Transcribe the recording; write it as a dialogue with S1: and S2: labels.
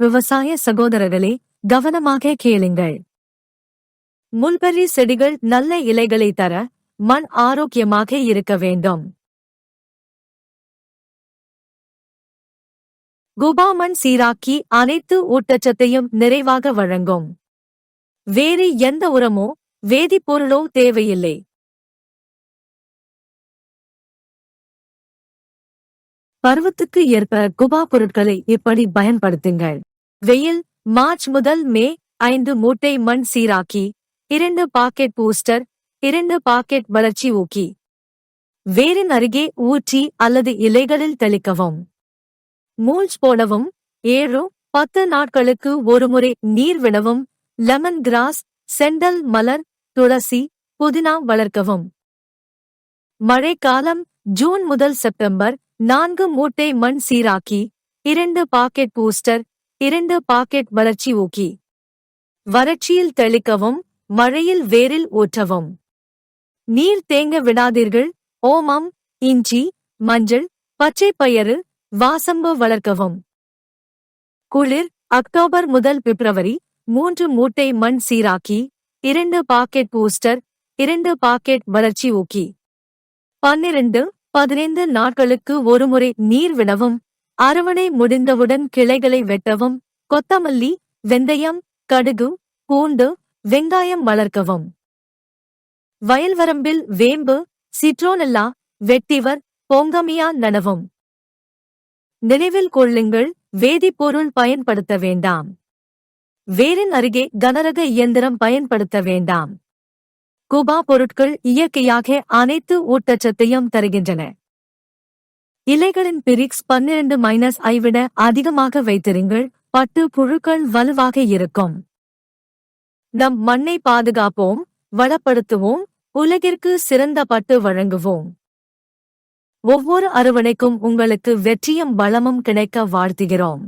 S1: விவசாய சகோதரர்களே கவனமாக கேளுங்கள். முல்பெரி செடிகள் நல்ல இலைகளை தர மண் ஆரோக்கியமாக இருக்க வேண்டும். குபாமண் சீராக்கி அனைத்து ஊட்டச்சத்தையும் நிறைவாக வழங்கும். வேறு எந்த உரமோ வேதிப்பொருளோ தேவையில்லை. பருவத்துக்கு ஏற்ப குபா பொருட்களை இப்படி பயன்படுத்துங்கள். வெயில் மார்ச் முதல் மே ஐந்து மூட்டை மண் சீராக்கி இரண்டு பாக்கெட் பூஸ்டர் இரண்டு பாக்கெட் வளர்ச்சி ஊக்கி. வேரின் அருகே ஊற்றி அல்லது இலைகளில் தெளிக்கவும். மூல்ச் போடவும் ஏழு பத்து நாட்களுக்கு ஒருமுறை நீர் விடவும் லெமன் கிராஸ் செண்டல் மலர் துளசி புதினா வளர்க்கவும். மழைக்காலம் ஜூன் முதல் செப்டம்பர் நான்கு மூட்டை மண் சீராக்கி இரண்டு பாக்கெட் பூஸ்டர் இரண்டு பாக்கெட் வறட்சி ஊக்கி. வறட்சியில் தெளிக்கவும் மழையில் வேரில் ஊற்றவும். நீர் தேங்க விடாதீர்கள் ஓமம் இஞ்சி மஞ்சள் பச்சை பயறு வாசம்பு வளர்க்கவும். குளிர் அக்டோபர் முதல் பிப்ரவரி மூன்று மூட்டை மண் சீராக்கி இரண்டு பாக்கெட் பூஸ்டர் இரண்டு பாக்கெட் வளர்ச்சி ஊக்கி. பன்னிரண்டு பதினைந்து நாட்களுக்கு ஒருமுறை நீர் விடவும் அரவணை முடிந்தவுடன் கிளைகளை வெட்டவும் கொத்தமல்லி வெந்தயம் கடுகு பூண்டு வெங்காயம் வளர்க்கவும். வயல்வரம்பில் வேம்பு சிட்ரோனெல்லா வெட்டிவர் பொங்கமியா நனவும் நினைவில் கொள்ளுங்கள் வேதிப்பொருள் பயன்படுத்த வேண்டாம். வேரின் அருகே கனரக இயந்திரம் பயன்படுத்த வேண்டாம். குபா பொருட்கள் இயற்கையாக அனைத்து ஊட்டச்சத்தையும் தருகின்றன. இலைகளின் பிரிக்ஸ் பன்னிரண்டு மைனஸ் ஐ விட அதிகமாக வைத்திருங்கள் பட்டு புழுக்கள் வலுவாக இருக்கும். நம் மண்ணை பாதுகாப்போம் வளப்படுத்துவோம் உலகிற்கு சிறந்த பட்டு வழங்குவோம். ஒவ்வொரு அறுவடைக்கும் உங்களுக்கு வெற்றியும் பலமும் கிடைக்க வாழ்த்துகிறோம்.